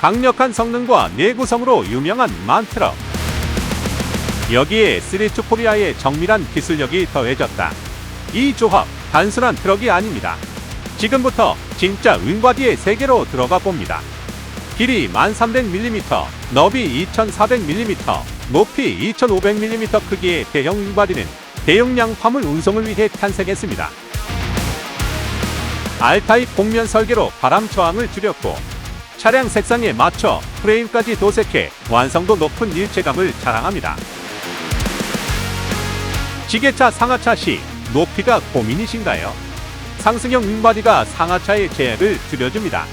강력한 성능과 내구성으로 유명한 만트럭. 여기에 스리츠 코리아의 정밀한 기술력이 더해졌다. 이 조합 단순한 트럭이 아닙니다. 지금부터 진짜 윙바디의 세계로 들어가 봅니다. 길이 1300mm, 너비 2400mm, 높이 2500mm 크기의 대형 윙바디는 대용량 화물 운송을 위해 탄생했습니다. R타입 복면 설계로 바람 저항을 줄였고 차량 색상에 맞춰 프레임까지 도색해 완성도 높은 일체감을 자랑합니다. 지게차 상하차 시 높이가 고민이신가요? 상승형 윙바디가 상하차의 제약을 줄여줍니다.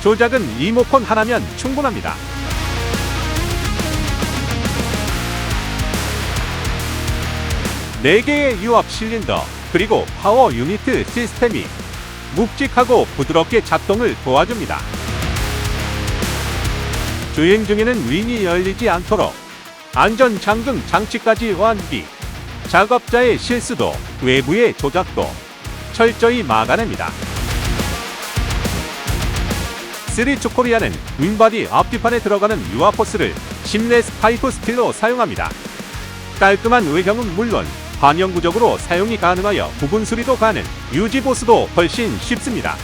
조작은 리모컨 하나면 충분합니다. 4개의 유압 실린더 그리고 파워 유니트 시스템이 묵직하고 부드럽게 작동을 도와줍니다. 주행 중에는 윙이 열리지 않도록 안전 잠금 장치까지 완비. 작업자의 실수도 외부의 조작도 철저히 막아냅니다. 스리츠 코리아는 윙바디 앞뒤판에 들어가는 유아포스를 심레스 파이프 스틸로 사용합니다. 깔끔한 외형은 물론 반영 구적으로 사용이 가능하여 부분 수리도 가능, 유지 보수도 훨씬 쉽습니다.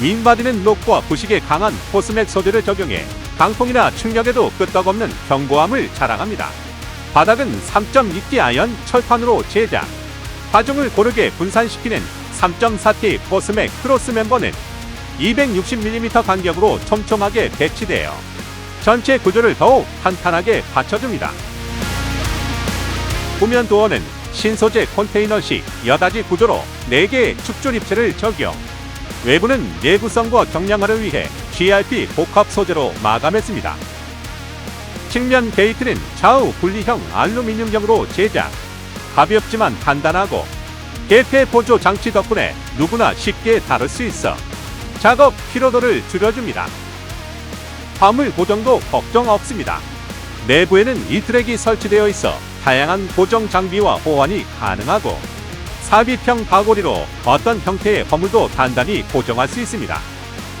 윙바디는 록과 부식에 강한 포스맥 소재를 적용해 강풍이나 충격에도 끄떡없는 견고함을 자랑합니다. 바닥은 3.2D 아연 철판으로 제작. 하중을 고르게 분산시키는 3.4T 포스맥 크로스 멤버는 260mm 간격으로 촘촘하게 배치되어 전체 구조를 더욱 탄탄하게 받쳐줍니다. 후면 도어는 신소재 컨테이너식 여닫이 구조로 4개의 축조 입체를 적용. 외부는 내구성과 경량화를 위해 GRP 복합 소재로 마감했습니다. 측면 게이트는 좌우 분리형 알루미늄형으로 제작. 가볍지만 단단하고 개폐 보조 장치 덕분에 누구나 쉽게 다룰 수 있어 작업 피로도를 줄여줍니다. 화물 고정도 걱정 없습니다. 내부에는 이 트랙이 설치되어 있어 다양한 고정 장비와 호환이 가능하고 삽입형 바고리로 어떤 형태의 화물도 단단히 고정할 수 있습니다.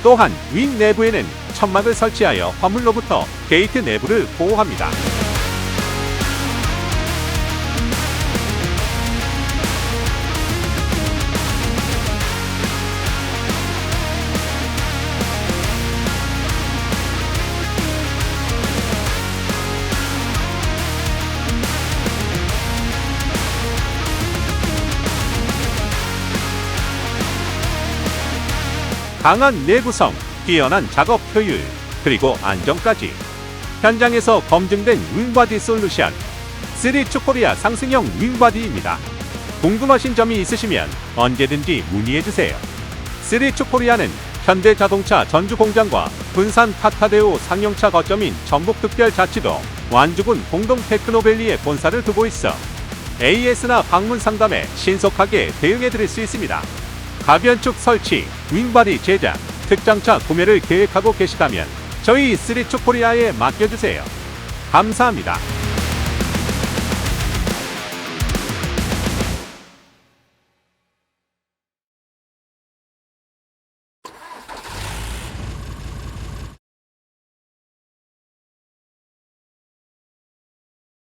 또한 윙 내부에는 천막을 설치하여 화물로부터 게이트 내부를 보호합니다. 강한 내구성, 뛰어난 작업 효율, 그리고 안정까지 현장에서 검증된 윙바디 솔루션 3츠 코리아 상승형 윙바디입니다. 궁금하신 점이 있으시면 언제든지 문의해주세요. 3츠 코리아는 현대자동차 전주 공장과 군산 타타데오 상용차 거점인 전북특별자치도 완주군 공동 테크노밸리에 본사를 두고 있어 AS나 방문 상담에 신속하게 대응해 드릴 수 있습니다. 가변축 설치, 윙바디 제작, 특장차 구매를 계획하고 계시다면 저희 쓰리축 코리아에 맡겨주세요. 감사합니다.